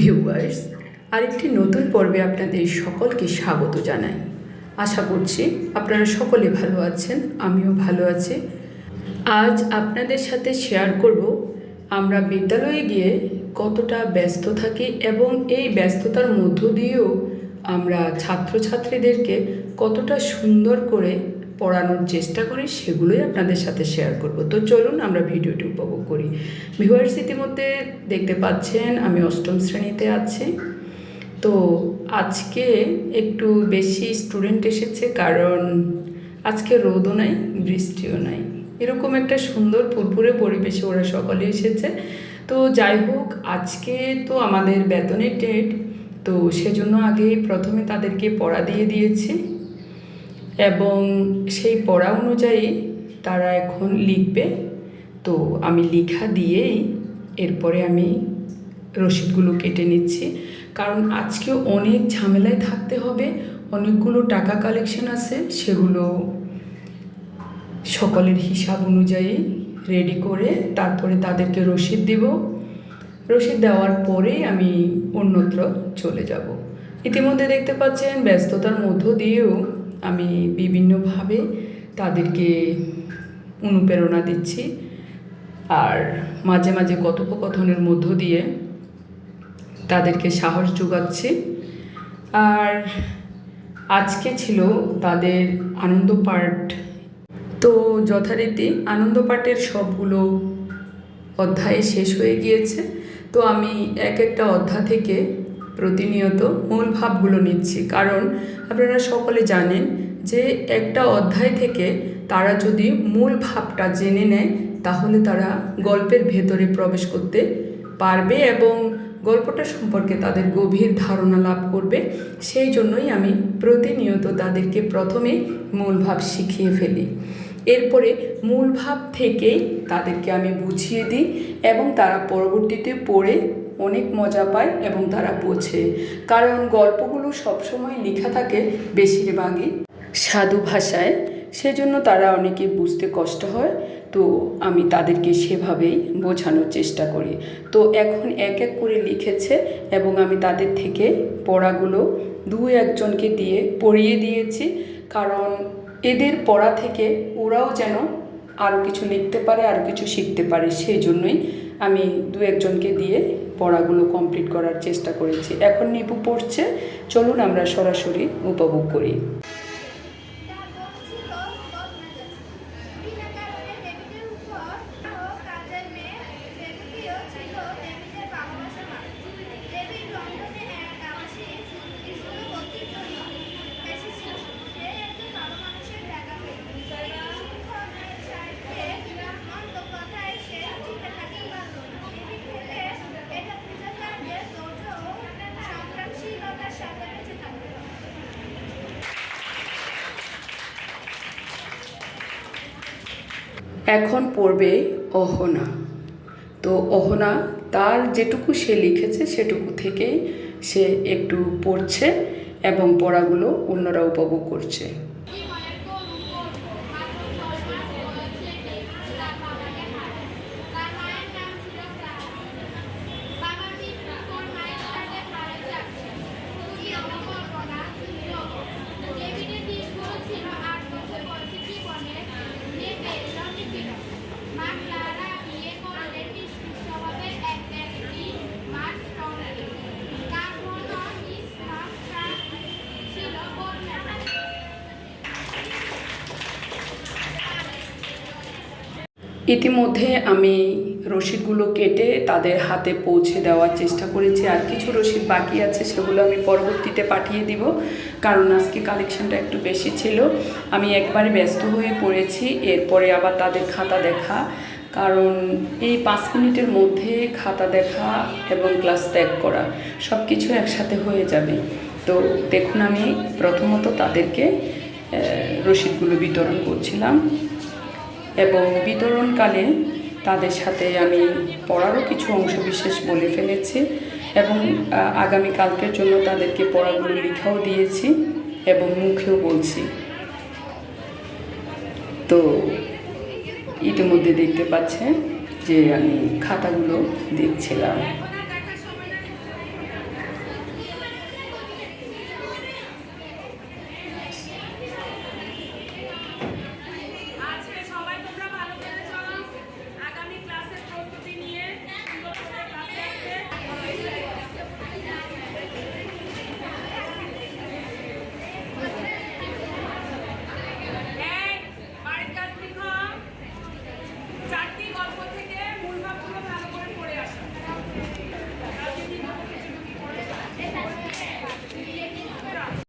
Viewers আরেকটি নতুন পর্বে আপনাদের সকলকে স্বাগত জানাই। আশা করছি আপনারা সকলে ভালো আছেন, আমিও ভালো আছি। আজ আপনাদের সাথে শেয়ার করব, আমরা বিদ্যালয়ে গিয়ে কতটা ব্যস্ত থাকি এবং এই ব্যস্ততার মধ্য দিয়েও আমরা ছাত্রছাত্রীদেরকে কতটা সুন্দর করে পড়ানোর চেষ্টা করি, সেগুলোই আপনাদের সাথে শেয়ার করব। তো চলুন আমরা ভিডিওটি উপভোগ করি। ভিউয়ার্স, ইতিমধ্যে দেখতে পাচ্ছেন, আমি অষ্টম শ্রেণীতে আছি। তো আজকে একটু বেশি স্টুডেন্ট এসেছে কারণ আজকে রোদও নাই, বৃষ্টিও নাই। এরকম একটা সুন্দর ফুরফুরে পরিবেশে ওরা সকলে এসেছে। তো যাই হোক, আজকে তো আমাদের বেতনের ডেট তো সেজন্য আগে প্রথমে তাদেরকে পড়া দিয়ে দিয়েছি। এবং সেই পড়া অনুযায়ী তারা এখন লিখবে। তো আমি লিখা দিয়েই এরপরে আমি রসিদগুলো কেটে নিচ্ছি। কারণ আজকে অনেক ঝামেলায় থাকতে হবে, অনেকগুলো টাকা কালেকশন আছে, সেগুলো সকলের হিসাব অনুযায়ী রেডি করে তারপরে তাদেরকে রসিদ দিব। রসিদ দেওয়ার পরেই আমি অন্যত্র চলে যাব। ইতিমধ্যে দেখতে পাচ্ছেন, ব্যস্ততার মধ্য দিয়েও আমি বিভিন্নভাবে তাদেরকে অনুপ্রেরণা দিচ্ছি। আর মাঝে মাঝে কথোপকথনের মধ্য দিয়ে তাদেরকে সাহস যোগাচ্ছি। আর আজকে ছিল তাদের আনন্দ পাঠ। তো যথারীতি আনন্দ পাঠের সবগুলো অধ্যায় শেষ হয়ে গিয়েছে। তো আমি এক একটা অধ্যায় থেকে প্রতিনিয়ত মূল ভাবগুলো নিচ্ছি। কারণ আপনারা সকলে জানেন যে একটা অধ্যায় থেকে তারা যদি মূল ভাবটা জেনে নেয়, তাহলে তারা গল্পের ভেতরে প্রবেশ করতে পারবে এবং গল্পটা সম্পর্কে তাদের গভীর ধারণা লাভ করবে। সেই জন্যই আমি প্রতিনিয়ত তাদেরকে প্রথমে মূল ভাব শিখিয়ে ফেলি। এরপরে মূল ভাব থেকেই তাদেরকে আমি বুঝিয়ে দিই এবং তারা পরবর্তীতে পড়ে অনেক মজা পায় এবং তারা বোঝে। কারণ গল্পগুলো সবসময় লেখা থাকে বেশিরভাগই সাধু ভাষায়। সেজন্য তারা অনেকে বুঝতে কষ্ট হয়। তো আমি তাদেরকে সেভাবেই বোঝানোর চেষ্টা করি। তো এখন এক এক করে লিখেছে এবং আমি তাদের থেকে পড়াগুলো দু একজনকে দিয়ে পড়িয়ে দিয়েছি। কারণ এদের পড়া থেকে ওরাও যেন আরও কিছু লিখতে পারে আরও কিছু শিখতে পারে। সেই জন্যই আমি দু একজনকে দিয়ে পড়াগুলো কমপ্লিট করার চেষ্টা করেছি। এখন নিপু পড়ছে। চলুন আমরা সরাসরি উপভোগ করি। এখন পড়বে অহনা। তো অহনা তার যেটুকু সে লিখেছে সেটুকু থেকেই সে একটু পড়ছে এবং পড়াগুলো অন্যরা উপভোগ করছে। ইতিমধ্যে আমি রসিদগুলো কেটে তাদের হাতে পৌঁছে দেওয়ার চেষ্টা করেছি। আর কিছু রসিদ বাকি আছে সেগুলো আমি পরবর্তীতে পাঠিয়ে দিব। কারণ আজকে কালেকশনটা একটু বেশি ছিল। আমি একবারে ব্যস্ত হয়ে পড়েছি। এরপরে আবার তাদের খাতা দেখা। কারণ এই পাঁচ মিনিটের মধ্যে খাতা দেখা এবং ক্লাস ত্যাগ করা সব কিছু একসাথে হয়ে যাবে। তো দেখুন আমি প্রথমত তাদেরকে আহ, রসিদগুলো বিতরণ করছিলাম। এবং বিতরণকালে তাদের সাথে আমি পড়ারও কিছু অংশ বিশেষ বলে ফেলেছি এবং আহ, আগামীকালকের জন্য তাদেরকে পড়াগুলো লেখাও দিয়েছি এবং মুখেও বলছি। তো ইতিমধ্যে দেখতে পাচ্ছেন যে আমি খাতাগুলো দেখছিলাম।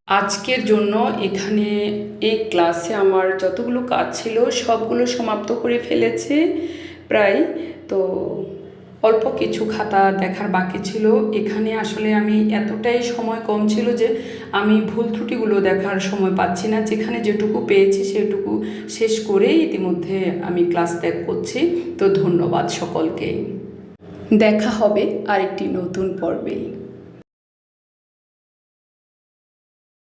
আজকের জন্য এখানে এই ক্লাসে আমার যতগুলো কাজ ছিল সবগুলো সমাপ্ত করে ফেলেছে প্রায়। তো অল্প কিছু খাতা দেখার বাকি ছিল। এখানে আসলে আমি এতটাই সময় কম ছিল যে আমি ভুল ত্রুটিগুলো দেখার সময় পাচ্ছি না। যেখানে যেটুকু পেয়েছি সেটুকু শেষ করেই ইতিমধ্যে আমি ক্লাস ত্যাগ করছি। তো ধন্যবাদ সকলকে। দেখা হবে আরেকটি নতুন পর্বে।